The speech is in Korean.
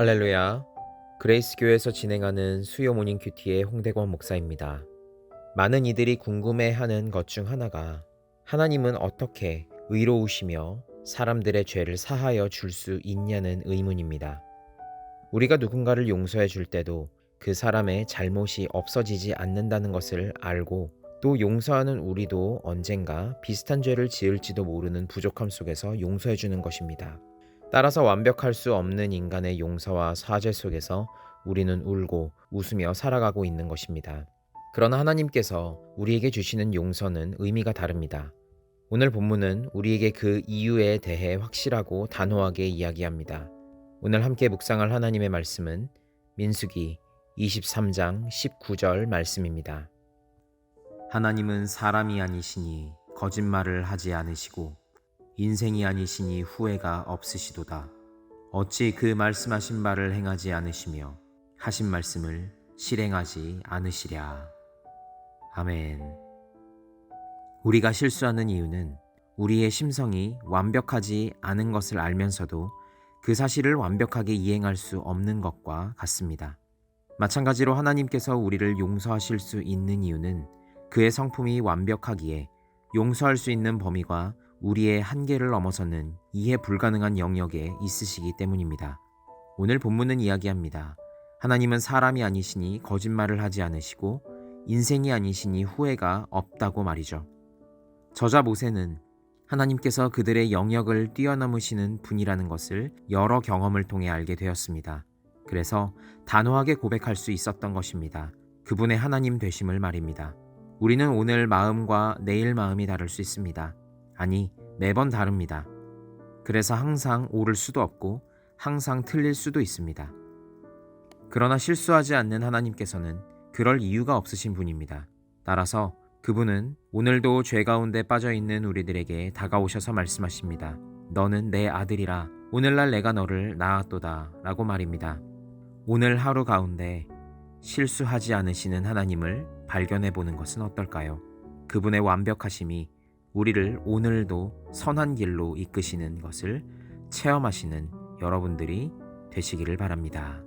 할렐루야. 그레이스 교회에서 진행하는 수요 모닝 큐티의 홍대권 목사입니다. 많은 이들이 궁금해하는 것 중 하나가 하나님은 어떻게 의로우시며 사람들의 죄를 사하여 줄 수 있냐는 의문입니다. 우리가 누군가를 용서해 줄 때도 그 사람의 잘못이 없어지지 않는다는 것을 알고 또 용서하는 우리도 언젠가 비슷한 죄를 지을지도 모르는 부족함 속에서 용서해 주는 것입니다. 따라서 완벽할 수 없는 인간의 용서와 사죄 속에서 우리는 울고 웃으며 살아가고 있는 것입니다. 그러나 하나님께서 우리에게 주시는 용서는 의미가 다릅니다. 오늘 본문은 우리에게 그 이유에 대해 확실하고 단호하게 이야기합니다. 오늘 함께 묵상할 하나님의 말씀은 민수기 23장 19절 말씀입니다. 하나님은 사람이 아니시니 거짓말을 하지 않으시고 인생이 아니시니 후회가 없으시도다. 어찌 그 말씀하신 바를 행하지 않으시며 하신 말씀을 실행하지 않으시랴. 아멘. 우리가 실수하는 이유는 우리의 심성이 완벽하지 않은 것을 알면서도 그 사실을 완벽하게 이행할 수 없는 것과 같습니다. 마찬가지로 하나님께서 우리를 용서하실 수 있는 이유는 그의 성품이 완벽하기에 용서할 수 있는 범위가 우리의 한계를 넘어서는 이해 불가능한 영역에 있으시기 때문입니다. 오늘 본문은 이야기합니다. 하나님은 사람이 아니시니 거짓말을 하지 않으시고 인생이 아니시니 후회가 없다고 말이죠. 저자 모세는 하나님께서 그들의 영역을 뛰어넘으시는 분이라는 것을 여러 경험을 통해 알게 되었습니다. 그래서 단호하게 고백할 수 있었던 것입니다. 그분의 하나님 되심을 말입니다. 우리는 오늘 마음과 내일 마음이 다를 수 있습니다. 아니, 매번 다릅니다. 그래서 항상 옳을 수도 없고 항상 틀릴 수도 있습니다. 그러나 실수하지 않는 하나님께서는 그럴 이유가 없으신 분입니다. 따라서 그분은 오늘도 죄 가운데 빠져 있는 우리들에게 다가오셔서 말씀하십니다. 너는 내 아들이라 오늘날 내가 너를 낳았도다 라고 말입니다. 오늘 하루 가운데 실수하지 않으시는 하나님을 발견해 보는 것은 어떨까요? 그분의 완벽하심이 우리를 오늘도 선한 길로 이끄시는 것을 체험하시는 여러분들이 되시기를 바랍니다.